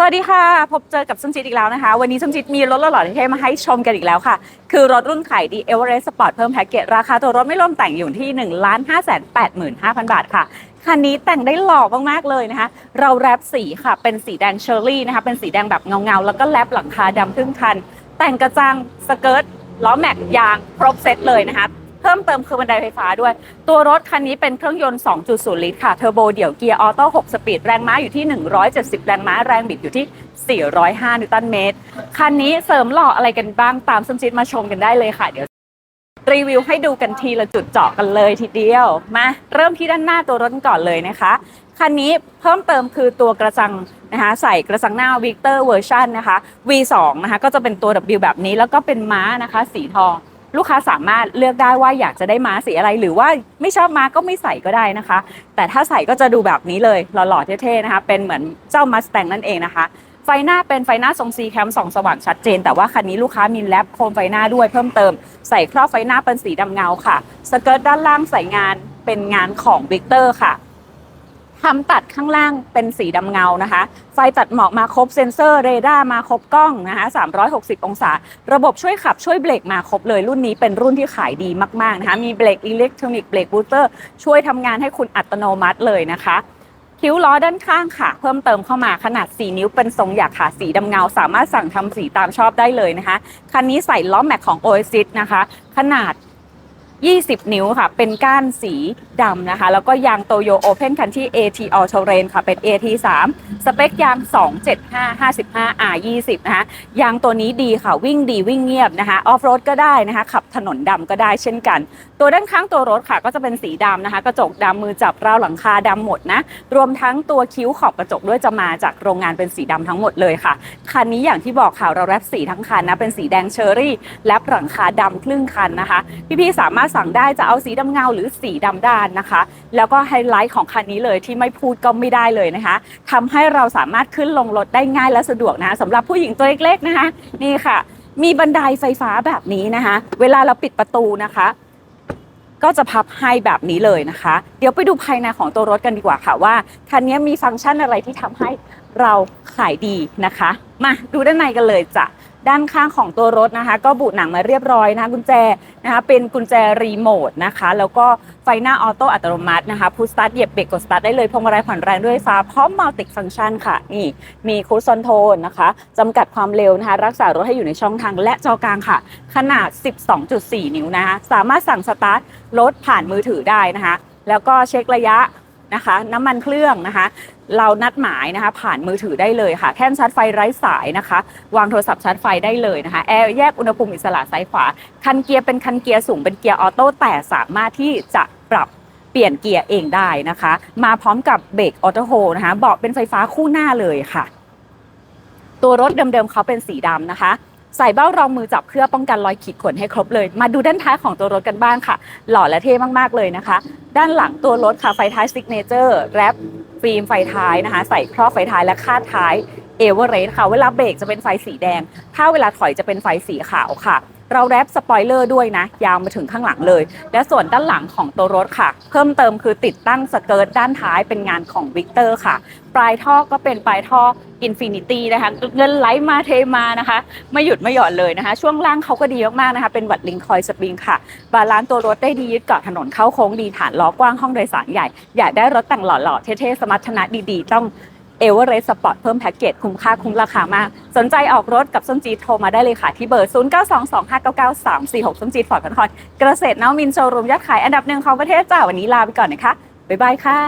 สวัสดีค่ะ พบเจอกับส้มจิตอีกแล้วนะคะ วันนี้ส้มจิตมีรถหล่อๆที่มาให้ชมกันอีกแล้วค่ะ คือรถรุ่นขายดี Everest Sport เพิ่มแพ็กเกจราคาตัวรถไม่รวมแต่งอยู่ที่ 1 5 8 5 0 0 0 บาทค่ะคันนี้แต่งได้หล่อมากๆเลยนะคะ เราแรปสีค่ะ เป็นสีแดงเชอร์รี่นะคะ เป็นสีแดงแบบเงาๆ แล้วก็แรปหลังคาดำครึ่งคัน แต่งกระจังสเกิร์ตล้อแม็กยางครบเซตเลยนะคะ เพิ่มเติมคือบันไดไฟฟ้าด้วย ตัวรถคันนี้เป็นเครื่องยนต์ 2.0 ลิตรค่ะ เทอร์โบเดี่ยวเกียร์ออโต้ 6 สปีด แรงม้าอยู่ที่ 170 แรงม้า แรงบิดอยู่ที่ 405 นิวตันเมตร คันนี้เสริมหล่ออะไรกันบ้าง ตามสมจิตมาชมกันได้เลยค่ะ เดี๋ยวรีวิวให้ดูกันทีละจุดเจาะกันเลยทีเดียว มาเริ่มที่ด้านหน้าตัวรถก่อนเลยนะคะ คันนี้เพิ่มเติมคือตัวกระจังนะคะใส่กระจังหน้าวิกเตอร์เวอร์ชันนะคะ V2 นะคะก็จะเป็นตัว W แบบนี้แล้วก็เป็นม้านะคะ สีทอง ลูกค้าสามารถเลือกได้ว่าอยากจะได้ม้าสีอะไรหรือว่าไม่ชอบม้าก็ไม่ใส่ก็ได้นะคะ แต่ถ้าใส่ก็จะดูแบบนี้เลยหล่อๆเท่ๆนะคะ เป็นเหมือนเจ้ามัสแตงนั่นเองนะคะไฟหน้าเป็นไฟหน้าทรงซีแคมสองสว่างชัดเจน แต่ว่าคันนี้ลูกค้ามีแลปโคมไฟหน้าด้วยเพิ่มเติม ใส่ครอบไฟหน้าเป็นสีดำเงาค่ะ สเกิร์ตด้านล่างใส่งานเป็นงานของวิกเตอร์ค่ะ ทำตัดข้างล่างเป็นสีดำเงานะคะ ไฟตัดหมอกมาครบเซ็นเซอร์เรดาร์มาครบกล้องนะคะ 360 องศา ระบบช่วยขับช่วยเบรกมาครบเลย รุ่นนี้เป็นรุ่นที่ขายดีมาก ๆ นะคะ มีเบรกอิเล็กทรอนิกส์เบรกบูสเตอร์ช่วยทำงานให้คุณอัตโนมัติเลยนะคะคิ้วล้อด้านข้างค่ะ เพิ่มเติมเข้ามาขนาด 4 นิ้วเป็นทรงอยากขาสีดำเงา สามารถสั่งทำสีตามชอบได้เลยนะคะ คันนี้ใส่ล้อแม็กของ Oasis นะคะ ขนาด 20 นิ้วค่ะ เป็นก้านสีดำนะคะ แล้วก็ยางโตโยโอเพนคันที่ AT All Terrain ค่ะ เป็น AT 3สเปคยาง 275 55 R 20นะคะ ยางตัวนี้ดีค่ะ วิ่งดีวิ่งเงียบนะคะ ออฟโรดก็ได้นะคะ ขับถนนดำก็ได้เช่นกัน ตัวด้านข้างตัวรถค่ะก็จะเป็นสีดำนะคะ กระจกดำมือจับราวหลังคาดำหมดนะ รวมทั้งตัวคิ้วขอบกระจกด้วยจะมาจากโรงงานเป็นสีดำทั้งหมดเลยค่ะ คันนี้อย่างที่บอกค่ะเราแรปสีทั้งคันนะ เป็นสีแดงเชอรี่แรปหลังคาดำครึ่งคันนะคะ พี่ๆสามารถสั่งได้จะเอาสีดำเงาหรือสีดำด้านนะคะ แล้วก็ไฮไลท์ของคันนี้เลยที่ไม่พูดก็ไม่ได้เลยนะคะทำให้เราสามารถขึ้นลงรถได้ง่ายและสะดวกนะคะสำหรับผู้หญิงตัวเล็กๆนะคะ นี่ค่ะ มีบันไดไฟฟ้าแบบนี้นะคะ เวลาเราปิดประตูนะคะก็จะพับให้แบบนี้เลยนะคะ เดี๋ยวไปดูภายในของตัวรถกันดีกว่าค่ะว่าคันนี้มีฟังก์ชันอะไรที่ทำให้เราขายดีนะคะ มาดูด้านในกันเลยจ้ะ ด้านข้างของตัวรถนะคะ ก็บุหนังมาเรียบร้อยนะคะกุญแจนะคะเป็นกุญแจรีโมทนะคะ แล้วก็ไฟหน้าออโต้อัตโนมัตินะคะพุชสตาร์ทเหยียบเบรกกดสตาร์ทได้เลยพวงมาลัยผ่อนแรงด้วยฟ้าพร้อมมัลติฟังก์ชันค่ะ นี่มีคูซอนโทนนะคะจำกัดความเร็วนะคะ รักษารถให้อยู่ในช่องทางและจอกลางค่ะ ขนาด 12.4 นิ้วนะคะ สามารถสั่งสตาร์ทรถผ่านมือถือได้นะคะ แล้วก็เช็คระยะนะคะ น้ำมันเครื่องนะคะ เรานัดหมายนะคะ ผ่านมือถือได้เลยค่ะแท่นชาร์จไฟไร้สายนะคะ วางโทรศัพท์ชาร์จไฟได้เลยนะคะ แอร์แยกอุณหภูมิอิสระซ้ายขวา คันเกียร์เป็นคันเกียร์สูงเป็นเกียร์ออโต้แต่สามารถที่จะปรับเปลี่ยนเกียร์เองได้นะคะ มาพร้อมกับเบรกออโต้โฮนะคะเบาะเป็นไฟฟ้าคู่หน้าเลยค่ะ ตัวรถเดิมๆเขาเป็นสีดำนะคะใส่เบ้ารองมือจับเพื่อป้องกันรอยขีดข่วนให้ครบเลย มาดูด้านท้ายของตัวรถกันบ้างค่ะ หล่อและเท่มากๆเลยนะคะ ด้านหลังตัวรถค่ะไฟท้ายซิกเนเจอร์แรป ฟิล์มไฟท้ายนะคะ ใส่ครอบไฟท้ายและคาดท้ายเอเวอเรสต์ค่ะ เวลาเบรกจะเป็นไฟสีแดง ถ้าเวลาถอยจะเป็นไฟสีขาวค่ะ เราแรปสปอยเลอร์ด้วยนะ ยาวมาถึงข้างหลังเลย และส่วนด้านหลังของตัวรถค่ะ เพิ่มเติมคือติดตั้งสเกิร์ตด้านท้ายเป็นงานของวิกเตอร์ค่ะ ปลายท่อก็เป็นปลายท่ออินฟินิตี้นะคะเงินไหลมาเทมานะคะ ไม่หยุดไม่หย่อนเลยนะคะ ช่วงล่างเขาก็ดีมากๆนะคะ เป็นวัดลิงคอยสปริงค่ะ บาลานซ์ตัวรถได้ดียึดเกาะถนนเข้าโค้งดีฐานล้อกว้างห้องโดยสารใหญ่ อยากได้รถแต่งหล่อๆเท่ๆสมรรถนะดีๆ ต้อง เอเวอเรสต์สปอร์ตเพิ่มแพ็กเกจคุ้มค่าคุ้มราคามาก สนใจออกรถกับส้มจีโทรมาได้เลยค่ะ ที่เบอร์ 0 9 2 2 5 9 9 3 4 6 ส้มจีฟอร์ดคอนคอนเกษตรนวมินโชว์รูมยอดขายอันดับหนึ่งของประเทศจ้าวันนี้ลาไปก่อนนะคะบ๊ายบายค่ะ